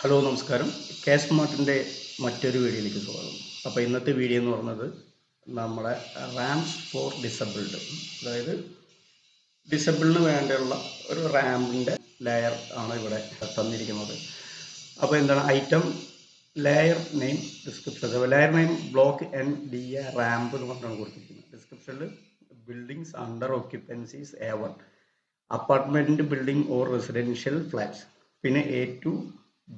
Hello നമസ്കാരം. K സ്മാർട്ടിന്റെ മറ്റൊരു വീഡിയോയിലേക്ക് സ്വാഗതം. അപ്പോൾ ഇന്നത്തെ വീഡിയോ എന്ന് പറയുന്നത് നമ്മളെ റാംസ് ഫോർ ഡിസബിൾഡ്. അതായത് ഡിസബിളിന് വേണ്ടിയുള്ള ഒരു റാമ്പിന്റെ ലെയർ ആണ് ഇവിടെ തന്നിരിക്കുന്നത്. അപ്പോൾ എന്താണ് item? Layer name description. Layer name block N D A ramp എന്ന് പറഞ്ഞാണ് കൊടുത്തിരിക്കുന്നത്. ഡിസ്ക്രിപ്ഷനിൽ buildings under occupancies A one apartment building or residential flats പിന്നെ A two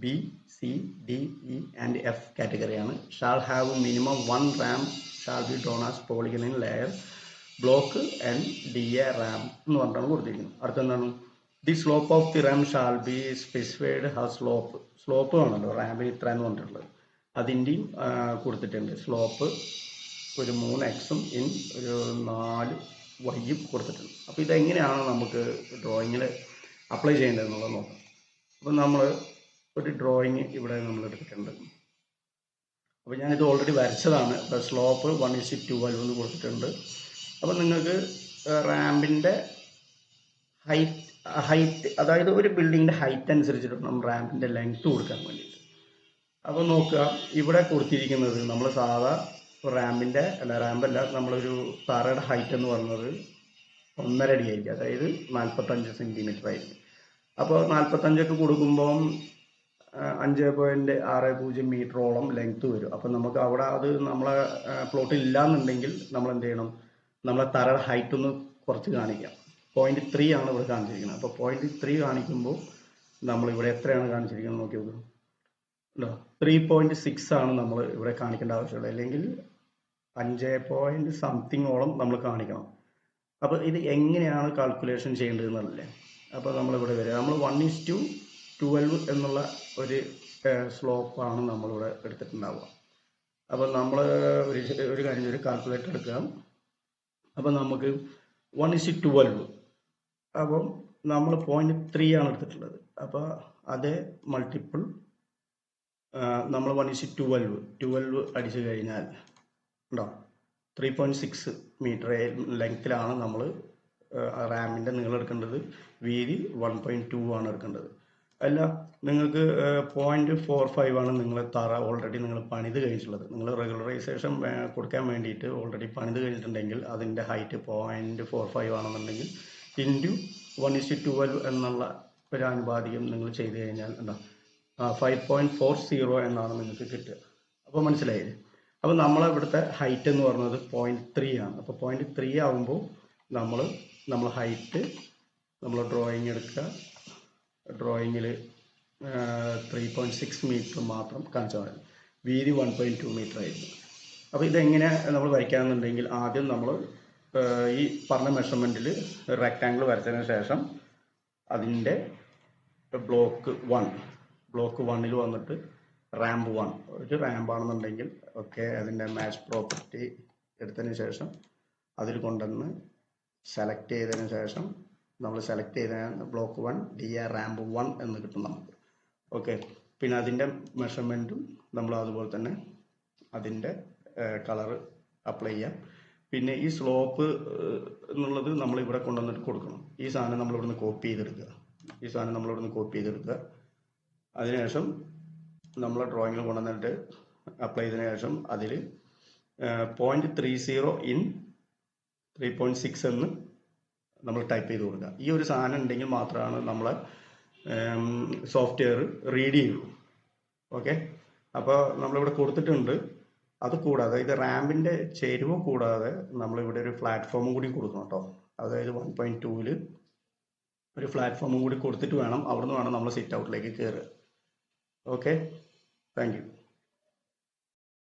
B C D E and F കാറ്റഗറിയാണ് shall have minimum one ramp shall be drawn as പോളിഗണിൻ layer block and D A ramp എന്ന് പറഞ്ഞിട്ടാണ് കൊടുത്തിരിക്കുന്നത്. അടുത്തെന്താണ്? The slope of the ramp shall be specified her slope slope ആണല്ലോ റാമിന് ഇത്ര എന്ന് പറഞ്ഞിട്ടുള്ളത്. അതിന്റെയും കൊടുത്തിട്ടുണ്ട്. Slope ഒരു മൂന്ന് എക്സും ഇൻ ഒരു നാല് വൈയും കൊടുത്തിട്ടുണ്ട്. അപ്പോൾ ഇതെങ്ങനെയാണ് നമുക്ക് ഡ്രോയിങ്ങിൽ അപ്ലൈ ചെയ്യേണ്ടതെന്നുള്ളത് നോക്കാം. അപ്പം നമ്മൾ ഒരു ഡ്രോയിങ് ഇവിടെ നമ്മൾ എടുത്തിട്ടുണ്ട്. അപ്പോൾ ഞാനിത് ഓൾറെഡി വരച്ചതാണ്. അപ്പോൾ സ്ലോപ്പ് വൺ ഇസ് ട്വൽവ് എന്ന് കൊടുത്തിട്ടുണ്ട്. അപ്പോൾ നിങ്ങൾക്ക് റാമ്പിന്റെ ഹൈറ്റ് ഹൈറ്റ് അതായത് ഒരു ബിൽഡിങ്ങിന്റെ ഹൈറ്റ് അനുസരിച്ചിട്ട് നമ്മൾ റാമ്പിന്റെ ലെങ്ത്ത് കൊടുക്കാൻ വേണ്ടിയിട്ട്. അപ്പോൾ നോക്കുക ഇവിടെ കൊടുത്തിരിക്കുന്നത് നമ്മൾ സാധാ റാമ്പിന്റെ അല്ല റാമ്പല്ല നമ്മളൊരു തറയുടെ ഹൈറ്റ് എന്ന് പറയുന്നത് ഒന്നര അടി ആയിരിക്കും. അതായത് നാൽപ്പത്തഞ്ച് സെന്റിമീറ്റർ ആയിരിക്കും. അപ്പോൾ നാൽപ്പത്തഞ്ചൊക്കെ കൊടുക്കുമ്പം അഞ്ച് പോയിന്റ് ആറ് പൂജ്യം മീറ്ററോളം ലെങ്ത് വരും. അപ്പം നമുക്ക് അവിടെ അത് നമ്മളെ പ്ലോട്ടിൽ ഇല്ലാന്നുണ്ടെങ്കിൽ നമ്മൾ എന്ത് ചെയ്യണം? നമ്മളെ തറയുടെ ഹൈറ്റ് ഒന്ന് കുറച്ച് കാണിക്കാം. പോയിന്റ് ത്രീ ആണ് ഇവിടെ കാണിച്ചിരിക്കുന്നത്. അപ്പോൾ പോയിന്റ് ത്രീ കാണിക്കുമ്പോൾ നമ്മൾ ഇവിടെ എത്രയാണ് കാണിച്ചിരിക്കുന്നത് നോക്കി ഉണ്ടോ ത്രീ പോയിന്റ് സിക്സ് ആണ് നമ്മൾ ഇവിടെ കാണിക്കേണ്ട ആവശ്യമുള്ളത്. അല്ലെങ്കിൽ അഞ്ച് പോയിന്റ് സംതിങ്ങോളം നമ്മൾ കാണിക്കണം. അപ്പോൾ ഇത് എങ്ങനെയാണ് കാൽക്കുലേഷൻ ചെയ്യേണ്ടത് എന്നല്ലേ അപ്പോൾ നമ്മളിവിടെ വരിക. നമ്മൾ വൺ ഇസ് ടു ട്വൽവ് എന്നുള്ള ഒരു സ്ലോപ്പാണ് നമ്മളിവിടെ എടുത്തിട്ടുണ്ടാവുക. അപ്പോൾ നമ്മൾ ഒരു ഒരു കാര്യം ഒരു കാൽക്കുലേറ്റർ എടുക്കുക അപ്പോൾ നമുക്ക് വൺ ഇസ് ട്വൽവ് അപ്പം നമ്മൾ പോയിന്റ് ത്രീ ആണ് എടുത്തിട്ടുള്ളത്. അപ്പോൾ അതേ മൾട്ടിപ്പിൾ നമ്മൾ വൺ ഇസ് ട്വൽവ് ട്വൽവ് അടിച്ചു കഴിഞ്ഞാൽ ഉണ്ടോ ത്രീ പോയിന്റ് സിക്സ് മീറ്റർ ലെങ്ത്തിലാണ് നമ്മൾ റാമിന്റെ നീളം എടുക്കേണ്ടത്. വീതി വൺ പോയിന്റ് ടു ആണ് എടുക്കേണ്ടത്. അല്ല നിങ്ങൾക്ക് പോയിന്റ് ഫോർ ഫൈവ് ആണ് നിങ്ങൾ തറ ഓൾറെഡി നിങ്ങൾ പണിത് കഴിഞ്ഞിട്ടുള്ളത്. നിങ്ങൾ റെഗുലറൈസേഷൻ കൊടുക്കാൻ വേണ്ടിയിട്ട് ഓൾറെഡി പണിത് കഴിഞ്ഞിട്ടുണ്ടെങ്കിൽ അതിന്റെ ഹൈറ്റ് പോയിന്റ് ഫോർ ഫൈവ് ആണെന്നുണ്ടെങ്കിൽ ഇന്റു വൺ ഇസ് ട്വൽവ് എന്നുള്ള ഒരു ആനുപാതികം നിങ്ങൾ ചെയ്ത് കഴിഞ്ഞാൽ എന്താ ഫൈവ് പോയിന്റ് ഫോർ സീറോ എന്നാണ് നിങ്ങൾക്ക് കിട്ടുക. അപ്പോൾ മനസ്സിലായില്ലേ അപ്പോൾ നമ്മളെ ഇവിടുത്തെ ഹൈറ്റ് എന്ന് പറയുന്നത് പോയിന്റ് ത്രീ ആണ്. അപ്പോൾ പോയിന്റ് ത്രീ ആകുമ്പോൾ നമ്മൾ നമ്മൾ ഹൈറ്റ് നമ്മൾ ഡ്രോയിങ് എടുക്കുക. ഡ്രോയിങ്ങിൽ ത്രീ പോയിന്റ് സിക്സ് മീറ്റർ മാത്രം കാണിച്ചാൽ മതി. വീതി വൺ പോയിന്റ് ടു മീറ്റർ ആയിരുന്നു. അപ്പോൾ ഇതെങ്ങനെ നമ്മൾ വരയ്ക്കാമെന്നുണ്ടെങ്കിൽ ആദ്യം നമ്മൾ ഈ പറഞ്ഞ മെഷർമെന്റിൽ റെക്റ്റാങ്കിൾ വരച്ചതിന് ശേഷം അതിന്റെ ബ്ലോക്ക് വൺ ബ്ലോക്ക് വണ്ണിൽ വന്നിട്ട് റാമ്പ് വൺ ഒരു റാമ്പാണെന്നുണ്ടെങ്കിൽ ഓക്കെ അതിന്റെ മാച്ച് പ്രോപ്പർട്ടി എടുത്തതിന് ശേഷം അതിൽ കൊണ്ടുവന്ന് സെലക്ട് ചെയ്തതിന് ശേഷം നമ്മൾ സെലക്ട് ചെയ്ത block one D R ramp one എന്ന് കിട്ടും നമുക്ക്. ഓക്കെ പിന്നെ അതിന്റെ മെഷർമെന്റും നമ്മൾ അതുപോലെ തന്നെ അതിന്റെ കളർ അപ്ലൈ ചെയ്യാം. പിന്നെ ഈ സ്ലോപ്പ് എന്നുള്ളത് നമ്മൾ ഇവിടെ കൊണ്ടുവന്നിട്ട് കൊടുക്കണം. ഈ സാധനം നമ്മൾ ഇവിടുന്ന് കോപ്പി ചെയ്തെടുക്കുക. ഈ സാധനം നമ്മൾ ഇവിടുന്ന് കോപ്പി ചെയ്തെടുക്കുക. അതിനുശേഷം നമ്മൾ ഡ്രോയിങ്ങിൽ കൊണ്ടുവന്നിട്ട് അപ്ലൈ ചെയ്തതിനു ശേഷം അതിൽ point three zero in three point six എന്ന് നമ്മൾ ടൈപ്പ് ചെയ്ത് കൊടുക്കുക. ഈ ഒരു സാധനം ഉണ്ടെങ്കിൽ മാത്രമാണ് നമ്മൾ സോഫ്റ്റ്വെയർ റീഡ് ചെയ്യുള്ളൂ. ഓക്കെ അപ്പോൾ നമ്മളിവിടെ കൊടുത്തിട്ടുണ്ട്. അത് കൂടാതെ ഇത് റാമ്പിന്റെ ചേരുവ കൂടാതെ നമ്മളിവിടെ ഒരു പ്ലാറ്റ്ഫോമും കൂടി കൊടുക്കണം കേട്ടോ. അതായത് വൺ പോയിന്റ് ടൂവിൽ ഒരു പ്ലാറ്റ്ഫോമും കൂടി കൊടുത്തിട്ട് വേണം അവിടുന്ന് വേണം നമ്മൾ സിറ്റ് ഔട്ടിലേക്ക് കയറുക ഓക്കെ താങ്ക്